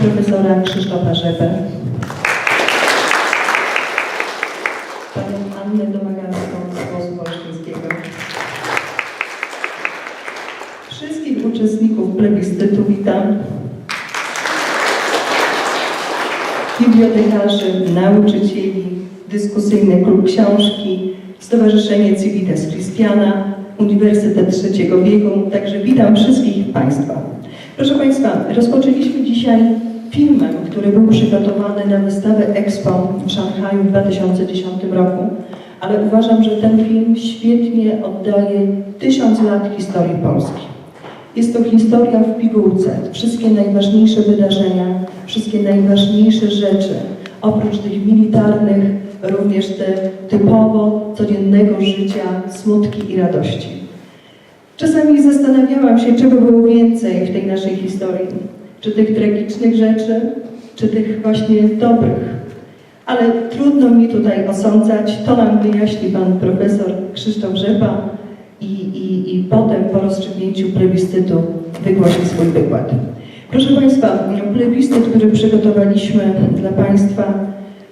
profesora Krzysztofa Rzepę, panią Annę Domagarską z Głosu Olsztyńskiego, wszystkich uczestników plebiscytu witam, bibliotekarzy, nauczycieli, dyskusyjny klub książki, Stowarzyszenie Civitas Christiana, Uniwersytet Trzeciego Wieku, także witam wszystkich Państwa. Proszę Państwa, rozpoczęliśmy dzisiaj filmem, który był przygotowany na wystawę Expo w Szanghaju w 2010 roku, ale uważam, że ten film świetnie oddaje tysiąc lat historii Polski. Jest to historia w pigułce. Wszystkie najważniejsze wydarzenia, wszystkie najważniejsze rzeczy, oprócz tych militarnych, również te typowo codziennego życia, smutki i radości. Czasami zastanawiałam się, czego było więcej w tej naszej historii. Czy tych tragicznych rzeczy, czy tych właśnie dobrych. Ale trudno mi tutaj osądzać, to nam wyjaśni pan profesor Krzysztof Rzepa i, i, i potem po rozstrzygnięciu plebiscytu wygłosi swój wykład. Proszę Państwa, plebiscyt, który przygotowaliśmy dla Państwa,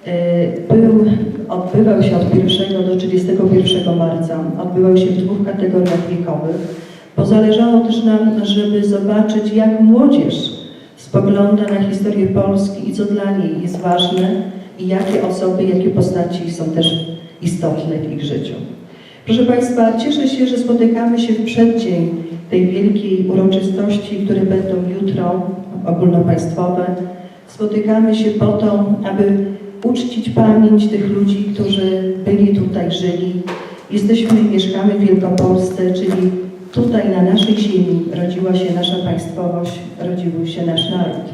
e, był, odbywał się od 1 do 31 marca. Odbywał się w dwóch kategoriach wiekowych, bo zależało też nam, żeby zobaczyć, jak młodzież spogląda na historię Polski i co dla niej jest ważne i jakie osoby, jakie postaci są też istotne w ich życiu. Proszę Państwa, cieszę się, że spotykamy się w przeddzień tej wielkiej uroczystości, które będą jutro ogólnopaństwowe. Spotykamy się po to, aby uczcić pamięć tych ludzi, którzy byli tutaj, żyli. Jesteśmy, mieszkamy w Wielkopolsce, czyli tutaj na naszej ziemi rodziła się nasza państwowość, rodził się nasz naród.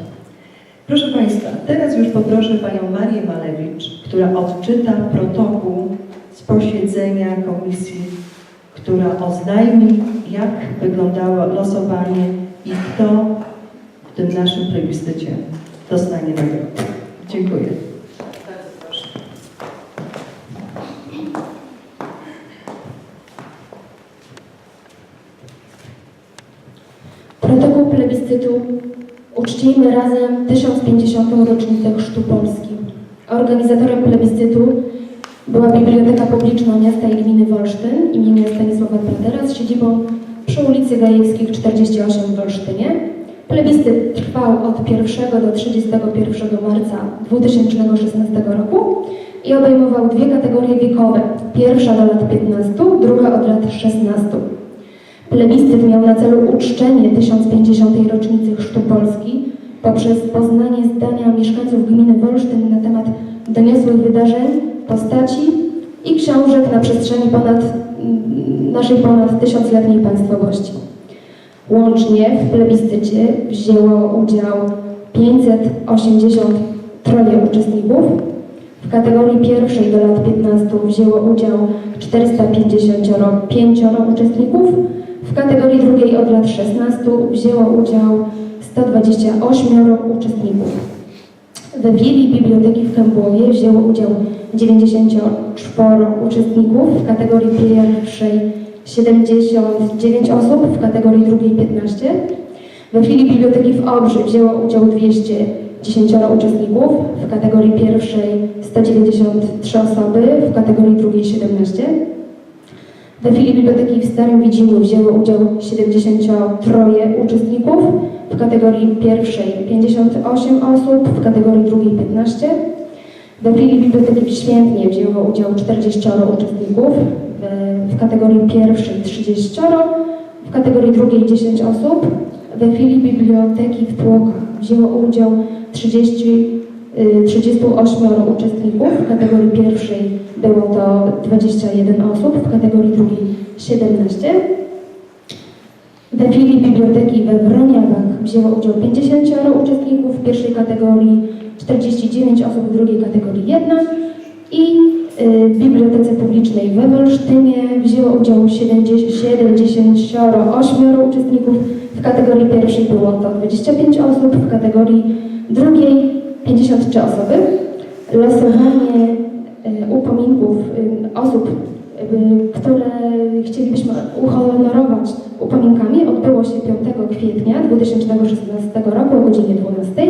Proszę Państwa, teraz już poproszę Panią Marię Malewicz, która odczyta protokół z posiedzenia komisji, która oznajmi, jak wyglądało losowanie i kto w tym naszym plebiscycie dostanie nagrodę. Dziękuję. Bardzo proszę. Protokół plebiscytu Uczcijmy razem 1050. rocznicę Chrztu Polski. Organizatorem plebiscytu była Biblioteka Publiczna Miasta i Gminy Wolsztyn imienia Stanisława Platera z siedzibą przy ulicy Gajewskich 48 w Wolsztynie. Plebiscyt trwał od 1 do 31 marca 2016 roku i obejmował dwie kategorie wiekowe. Pierwsza do lat 15, druga od lat 16. Plebiscyt miał na celu uczczenie 1050. rocznicy Chrztu Polski poprzez poznanie zdania mieszkańców gminy Wolsztyn na temat doniosłych wydarzeń, postaci i książek na przestrzeni ponad, naszej ponad tysiącletniej państwowości. Łącznie w plebiscycie wzięło udział 583 uczestników. W kategorii pierwszej do lat 15 wzięło udział 455 uczestników. W kategorii drugiej od lat 16 wzięło udział 128 uczestników. We Wili Biblioteki w Kępłowie wzięło udział 94 uczestników, w kategorii pierwszej 79 osób, w kategorii drugiej 15. We Filii Biblioteki w Obrzy wzięło udział 210 uczestników, w kategorii pierwszej 193 osoby, w kategorii drugiej 17. We Filii Biblioteki w Starym Widziniu wzięło udział 73 uczestników, w kategorii pierwszej 58 osób, w kategorii drugiej 15. We Filii Biblioteki w Świętnie wzięło udział 40 uczestników, w- w kategorii pierwszej 30, w kategorii drugiej 10 osób. We Filii Biblioteki w Tłokach wzięło udział 30, y, 38 uczestników, w kategorii pierwszej było to 21 osób, w kategorii drugiej 17. We filii biblioteki we Wroniawach wzięło udział 50 uczestników w pierwszej kategorii, 49 osób w drugiej kategorii 1 i y, w Bibliotece Publicznej we Wolsztynie wzięło udział 70, 78 uczestników. W kategorii pierwszej było to 25 osób, w kategorii drugiej 53 osoby. Losowanie y, upominków y, osób, które chcielibyśmy uhonorować upominkami, odbyło odbyło się 5 kwietnia 2016 roku o godzinie 12.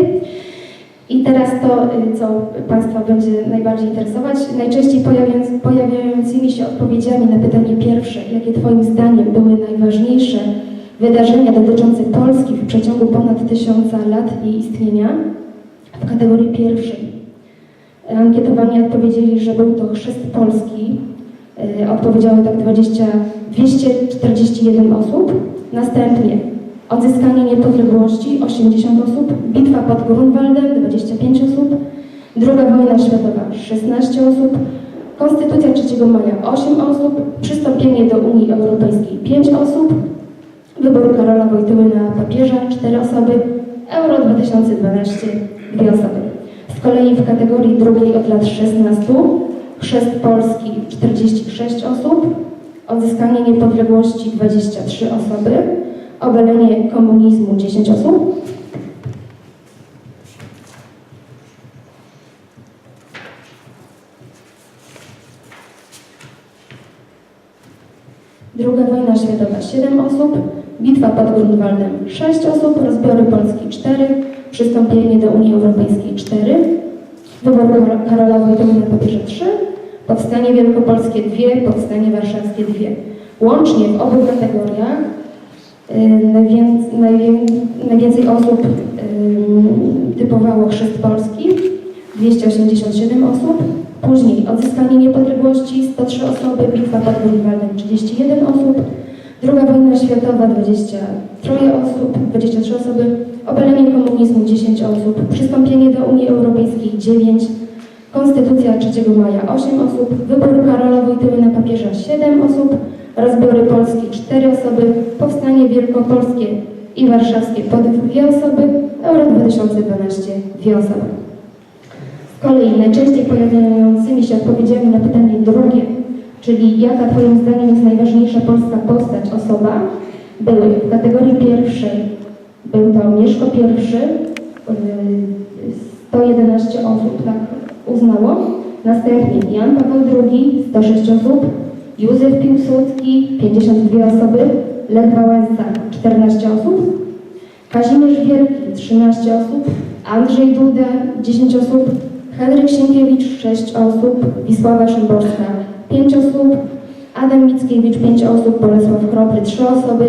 I teraz to, y, co Państwa będzie najbardziej interesować, najczęściej pojawiając, pojawiającymi się odpowiedziami na pytanie pierwsze, jakie Twoim zdaniem były najważniejsze wydarzenia dotyczące Polski w przeciągu ponad tysiąca lat jej istnienia, w kategorii pierwszej. Ankietowani odpowiedzieli, że był to chrzest Polski. Y, Odpowiedziały tak 20, 241 osób. Następnie odzyskanie niepodległości 80 osób, bitwa pod Grunwaldem 25 osób, druga wojna światowa 16 osób, Konstytucja 3 maja 8 osób, przystąpienie do Unii Europejskiej 5 osób, wybór Karola Wojtyły na papieża 4 osoby, Euro 2012 2 osoby. Z kolei w kategorii drugiej od lat 16 chrzest Polski 46 osób, odzyskanie niepodległości 23 osoby, obalenie komunizmu 10 osób. Druga wojna światowa 7 osób, bitwa pod Grunwaldem 6 osób, rozbiory Polski 4, przystąpienie do Unii Europejskiej 4, wybór Kar- Karola Wojtyły papierze 3, powstanie wielkopolskie 2, powstanie warszawskie 2. Łącznie w obu kategoriach y, najwięcej, najwięcej osób y, typowało chrzest Polski, 287 osób, później odzyskanie niepodległości 103 osoby, bitwa pod Grunwaldem 31 osób, druga wojna światowa 23 osób, 23 osoby, obalenie komunizmu 10 osób, przystąpienie do Unii Europejskiej 9, Konstytucja 3 maja 8 osób, wybór Karola Wojtyły na papieża 7 osób, rozbiory Polski 4 osoby, powstanie wielkopolskie i warszawskie po 2 osoby, Euro 2012 2 osoby. Z kolei najczęściej pojawiającymi się odpowiedziami na pytanie drugie, czyli jaka Twoim zdaniem jest najważniejsza polska postać, osoba, były w kategorii pierwszej, był to Mieszko I, yy, 111 osób tak uznało, następnie Jan Paweł II, 106 osób, Józef Piłsudski, 52 osoby, Lech Wałęsa, 14 osób, Kazimierz Wielki 13 osób, Andrzej Duda 10 osób, Henryk Sienkiewicz 6 osób, Wisława Szymborska 5 osób, Adam Mickiewicz 5 osób, Bolesław Kropry 3 osoby,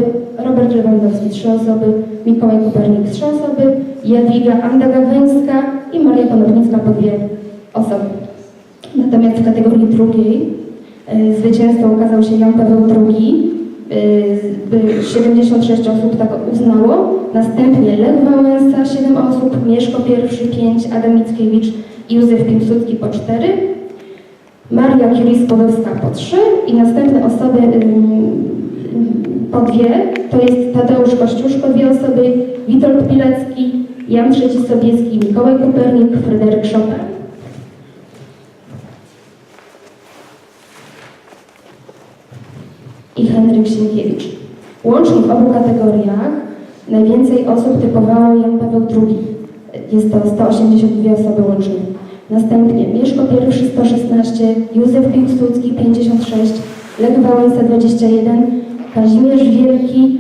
Robert Lewandowski 3 osoby, Mikołaj Kopernik 3 osoby, Jadwiga Anda-Gawęńska i Maria Konopnicka po 2 osoby. Natomiast w kategorii drugiej y, zwycięzcą okazał się Jan Paweł II, y, by 76 osób tak uznało. Następnie Lech Wałęsa 7 osób, Mieszko I 5, Adam Mickiewicz Józef Piłsudski po 4, Maria Curie-Skłodowska po 3 i następne osoby po dwie, to jest Tadeusz Kościuszko dwie osoby, Witold Pilecki, Jan III Sobieski, Mikołaj Kopernik, Fryderyk Chopin. i Henryk Sienkiewicz. Łącznie w obu kategoriach najwięcej osób typowało Jan Paweł II. Jest to 182 osoby łącznie. Następnie Mieszko I 116, Józef Piłsudski 56, Lech Wałęsa 21, Kazimierz Wielki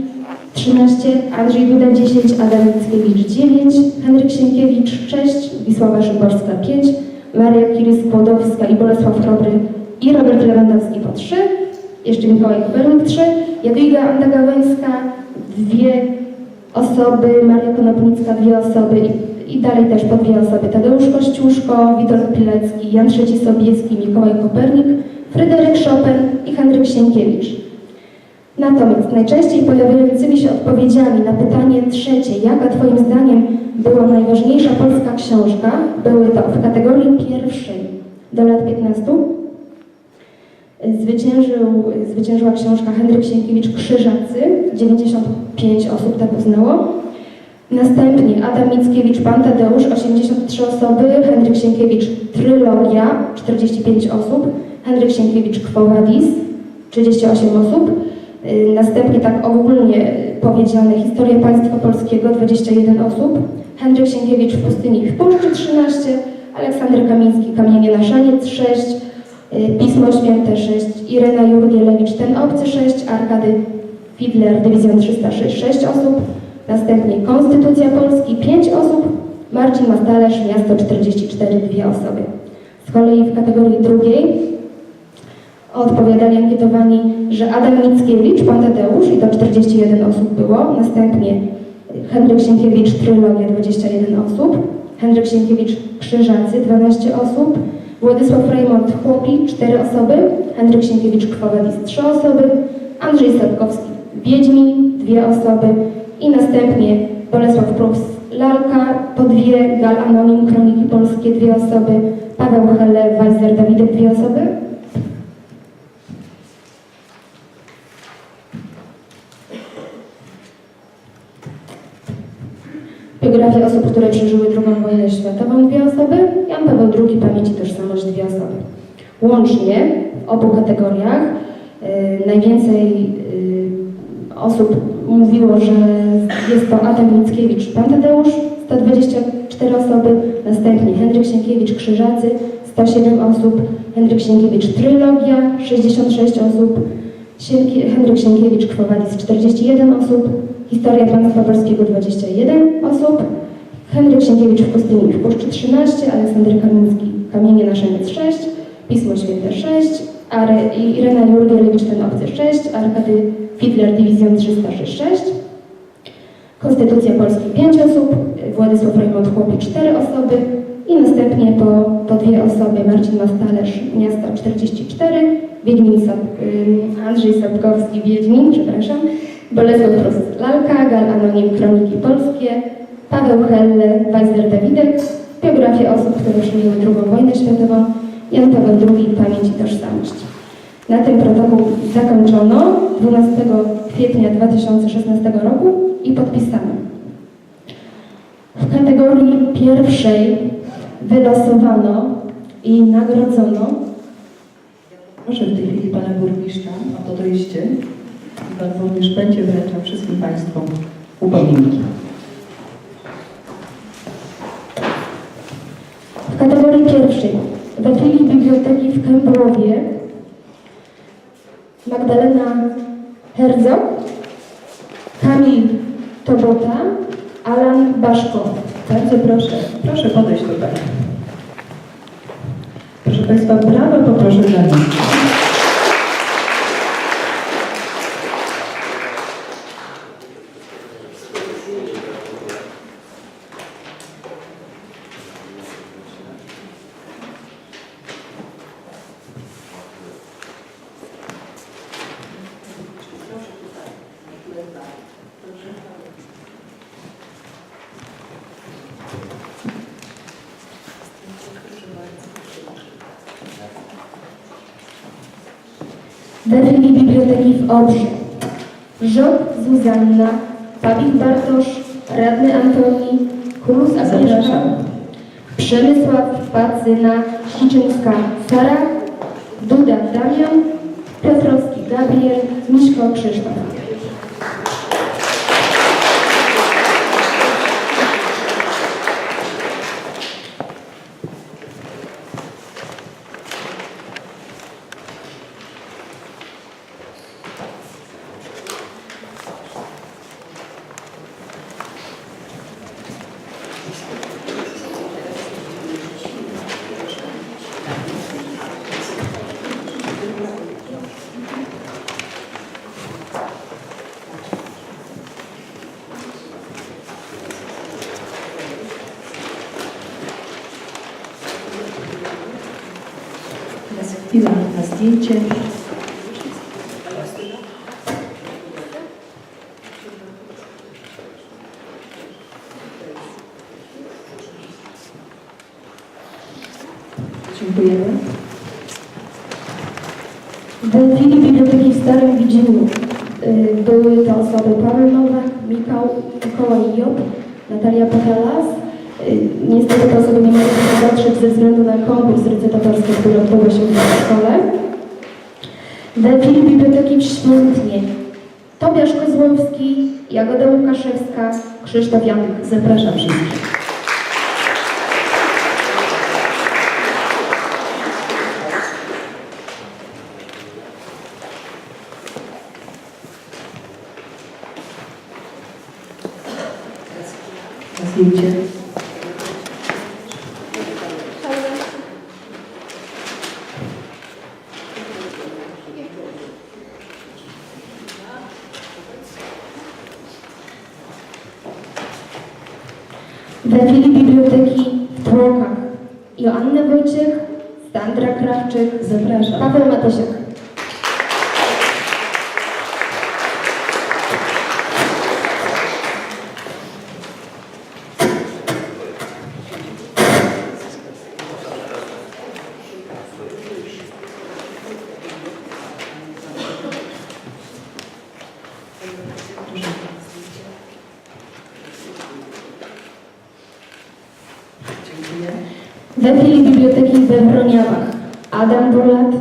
13, Andrzej Duda 10, Adam Mickiewicz 9, Henryk Sienkiewicz 6, Wisława Szymborska 5, Maria Curie-Skłodowska i Bolesław Chrobry i Robert Lewandowski po 3, jeszcze Mikołaj Kopernik 3, Jadwiga Anda-Gawęńska dwie osoby, Maria Konopnicka dwie osoby i, dalej też po dwie osoby. Tadeusz Kościuszko, Witold Pilecki, Jan III Sobieski, Mikołaj Kopernik, Fryderyk Chopin i Henryk Sienkiewicz. Natomiast najczęściej pojawiającymi się odpowiedziami na pytanie trzecie, jaka Twoim zdaniem była najważniejsza polska książka, były to w kategorii pierwszej do lat 15 Zwyciężył, zwyciężyła książka Henryk Sienkiewicz Krzyżacy, 95 osób tak uznało. Następnie Adam Mickiewicz, Pan Tadeusz, 83 osoby, Henryk Sienkiewicz Trylogia, 45 osób, Henryk Sienkiewicz Quo Vadis, 38 osób. Y, Następnie tak ogólnie powiedziane Historia Państwa Polskiego, 21 osób, Henryk Sienkiewicz w Pustyni w Puszczy, 13, Aleksander Kamiński, Kamienie na Szaniec, 6, Y, Pismo Święte 6, Irena Jurgielewicz, Ten Obcy 6, Arkady Fidler, Dywizjon 306, 6 osób. Następnie Konstytucja Polski, 5 osób. Marcin Mastalerz, Miasto 44, 2 osoby. Z kolei w kategorii drugiej odpowiadali ankietowani, że Adam Mickiewicz, Pan Tadeusz i to 41 osób było. Następnie Henryk Sienkiewicz, Trylogia, 21 osób. Henryk Sienkiewicz, Krzyżacy, 12 osób. Władysław Rejmont, Chłopi, 4 osoby. Henryk Sienkiewicz, Krwawedis, 3 osoby. Andrzej Sapkowski, Wiedźmin, 2 osoby. I następnie Bolesław Prus, Lalka, po dwie, Gal Anonim, Kroniki Polskie, dwie osoby. Paweł Helle, Weiser, Dawidek, dwie osoby. Biografie osób, które przeżyły II wojnę światową, dwie osoby. Jan Paweł II, Pamięć Tożsamość, dwie osoby. Łącznie w obu kategoriach y, najwięcej osób mówiło, że jest to Adam Mickiewicz, Pan Tadeusz, 124 osoby, następnie Henryk Sienkiewicz, Krzyżacy, 107 osób, Henryk Sienkiewicz, Trylogia, 66 osób, Sienki, Henryk Sienkiewicz, Kwowadis, 41 osób, Historia Państwa Polskiego, 21 osób, Henryk Sienkiewicz w Pustyni w Puszczy, 13, Aleksander Kamiński, Kamienie na Szemec, 6, Pismo Święte, 6, Irena Jurgielewicz, Ten Obcy, 6, Arkady Fidler, Dywizjon 306, 6, Konstytucja Polski 5 osób, Władysław Rejmont Chłopi 4 osoby i następnie po, po dwie osoby Marcin Mastalerz Miasta 44, Wiedźmin Andrzej Sapkowski Wiedźmin, przepraszam, Bolesław Prus Lalka, Gal Anonim Kroniki Polskie, Paweł Helle, Weiser Dawidek, biografie osób, które przeżyły II wojnę światową, Jan Paweł II, Pamięć i Tożsamość. Na tym protokół zakończono 12 kwietnia 2016 roku i podpisano. W kategorii pierwszej wylosowano i nagrodzono Proszę w tej chwili Pana Burmistrza o to dojście. I Pan Burmistrz będzie wręczał wszystkim Państwu upominki. w kategorii pierwszej filii Biblioteki w Kębrowie Magdalena Herzog, Kamil Tobota, Alan Baszko. Bardzo proszę, proszę podejść tutaj. Proszę Państwa, brawa poproszę dla nich. We filii Biblioteki w Obrze. Żok Zuzanna, Pawik Bartosz, Radny Antoni, Kulus Agnieszka. Przemysław Pacyna, Siczyńska Sara, Duda Damian, Piotrowski Gabriel, Miśko Krzysztof. Teraz chwila na zdjęcie. Dziękujemy. W filii Biblioteki w Starym Widzeniu y, były to osoby Paweł Nowak, Mikał, Mikołaj Job, Natalia Pochalas. Y, Niestety te osoby nie mogły tutaj dotrzeć ze względu na konkurs recytatorski, który odbył się w szkole. Filii Biblioteki w Świętnie Tobiasz Kozłowski, Jagoda Łukaszewska, Krzysztof Janek. Zapraszam wszystkich. Zdjęcie. We filii biblioteki w Tłokach Joanna Wojciech, Sandra Krawczyk, Zapraszam. Paweł Matosiak. Dziękuję. We filii biblioteki we Wroniawach Adam Brulat,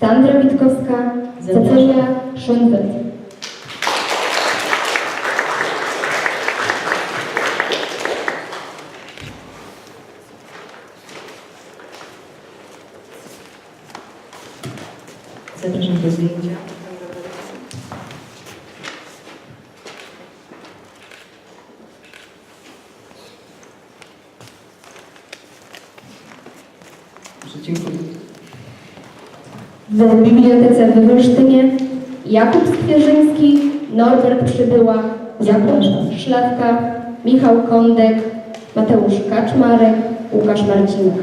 Sandra Witkowska, Cecilia Szunwelt. Zapraszam do zdjęcia. Dobrze, Dziękuję. W bibliotece we Wolsztynie Jakub Skwierzyński, Norbert Przybyła, Jakub. Szlawka, Michał Kondek, Mateusz Kaczmarek, Łukasz Marcinek.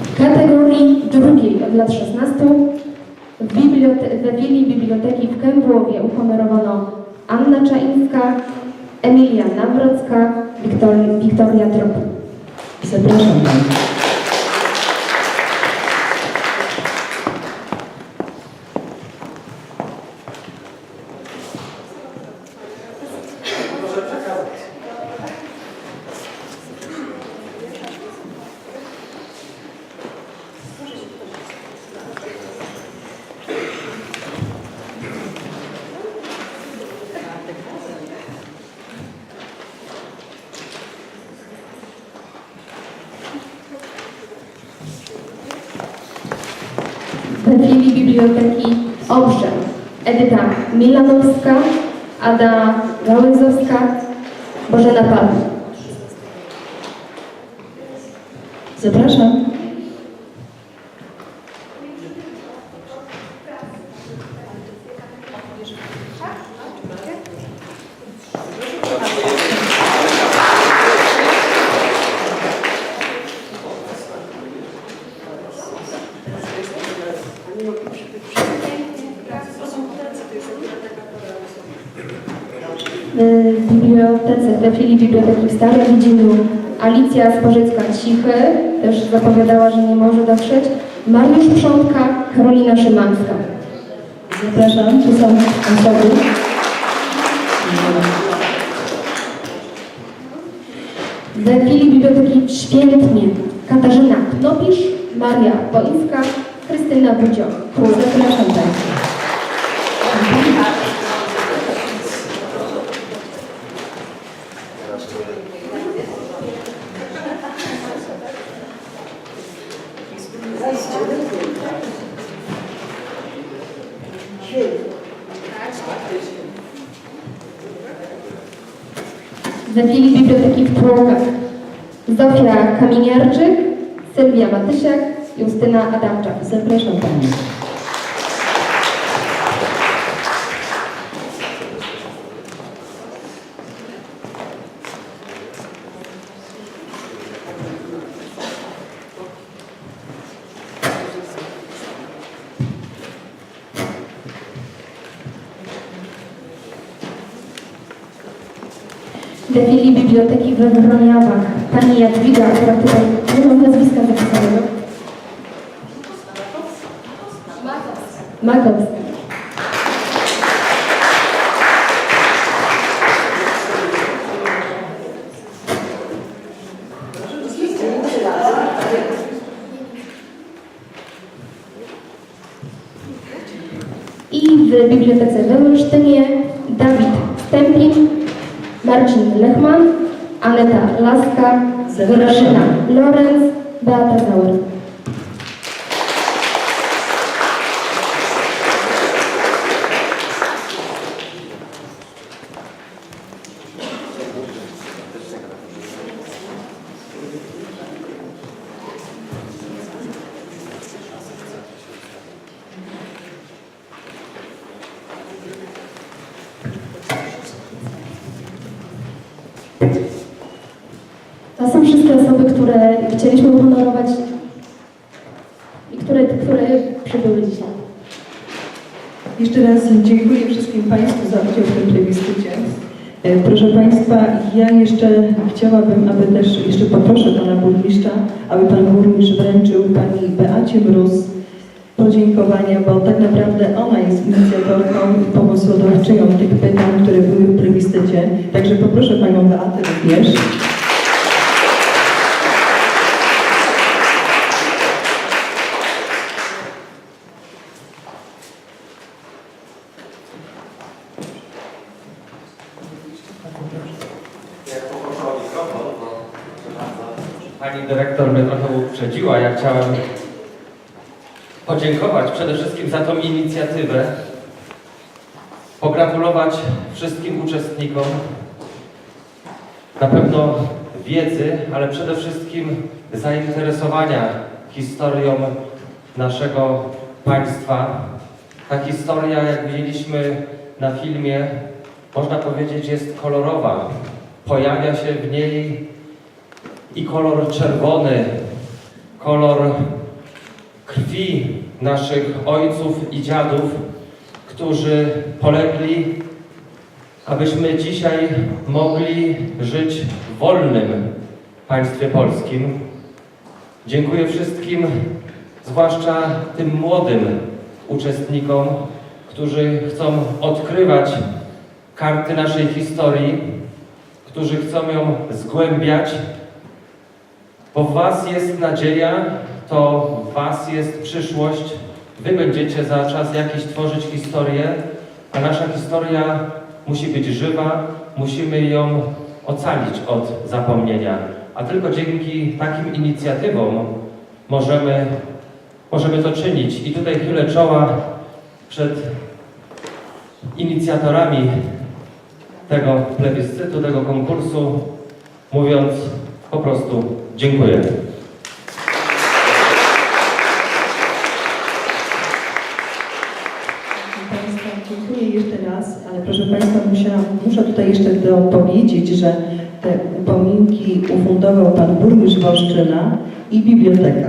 W kategorii drugiej od lat 16 w bibliote- we Biblioteki w Kępłowie uhonorowano Anna Czaińska, Emilia Nawrocka, Wiktor- Wiktoria Trop. Zapraszam Pani. We Willi Biblioteki Obrzem Edyta Milanowska, Ada Gałęzowska, Bożena Pan. Zapraszam. W filii biblioteki w Starym Widzeniu Alicja Sporzycka-Cichy też zapowiadała, że nie może dotrzeć. Mariusz Przątka, Karolina Szymańska. Zapraszam. Tu są osoby. We filii biblioteki Świętnie Katarzyna Knopisz, Maria Bońska, Krystyna Budzio. Zapraszam Państwa. We filii biblioteki w Tłokach Zofia Kamieniarczyk, Sylwia Matysiak, Justyna Adamczak. Zapraszam Pani. We filii biblioteki we Wroniawach pani Jadwiga, która tutaj nie mam nazwiska zapisanego. I w Bibliotece we Olsztynie Dawid Stępień, Marcin Lechman, Aneta Laska. Grażyna Lorenz, Beata Zauer. To są wszystkie osoby, które chcieliśmy uhonorować i które, które przybyły dzisiaj. Jeszcze raz dziękuję wszystkim Państwu za udział w tym plebiscycie. E, Proszę Państwa, ja jeszcze chciałabym, aby też, jeszcze poproszę Pana Burmistrza, aby Pan Burmistrz wręczył Pani Beacie Mróz podziękowania, bo tak naprawdę ona jest inicjatorką i pomysłodawczynią tych pytań, które były w plebiscycie. Także poproszę Panią Beatę również. Jak poproszę o mikrofon, to Pani dyrektor mnie trochę uprzedziła. Ja chciałem podziękować przede wszystkim za tą inicjatywę, pogratulować wszystkim uczestnikom, na pewno wiedzy, ale przede wszystkim zainteresowania historią naszego państwa. Ta historia, jak widzieliśmy na filmie, można powiedzieć, jest kolorowa. Pojawia się w niej i kolor czerwony, kolor krwi naszych ojców i dziadów, którzy polegli, abyśmy dzisiaj mogli żyć w wolnym państwie polskim. Dziękuję wszystkim, zwłaszcza tym młodym uczestnikom, którzy chcą odkrywać karty naszej historii, którzy chcą ją zgłębiać, bo w Was jest nadzieja, to w Was jest przyszłość. Wy będziecie za czas jakiś tworzyć historię, a nasza historia musi być żywa, musimy ją ocalić od zapomnienia. A tylko dzięki takim inicjatywom możemy, możemy to czynić. I tutaj chylę czoła przed inicjatorami tego plebiscytu, tego konkursu, mówiąc po prostu dziękuję. Państwa, dziękuję jeszcze raz, ale proszę Państwa, musiałam, muszę tutaj jeszcze dopowiedzieć, że te upominki ufundował Pan Burmistrz Wolszczyna i Biblioteka.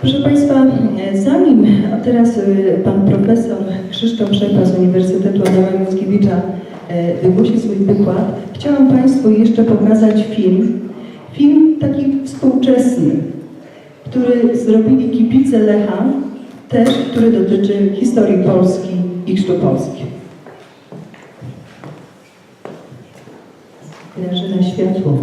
Proszę Państwa, e, zanim a teraz e, Pan Profesor Krzysztof Szepa z Uniwersytetu Adama Mickiewicza e, wygłosi swój wykład, chciałam Państwu jeszcze pokazać film, film taki współczesny, który zrobili kibice Lecha, też, który dotyczy historii Polski i chrztu Polski. Grażyna Światło.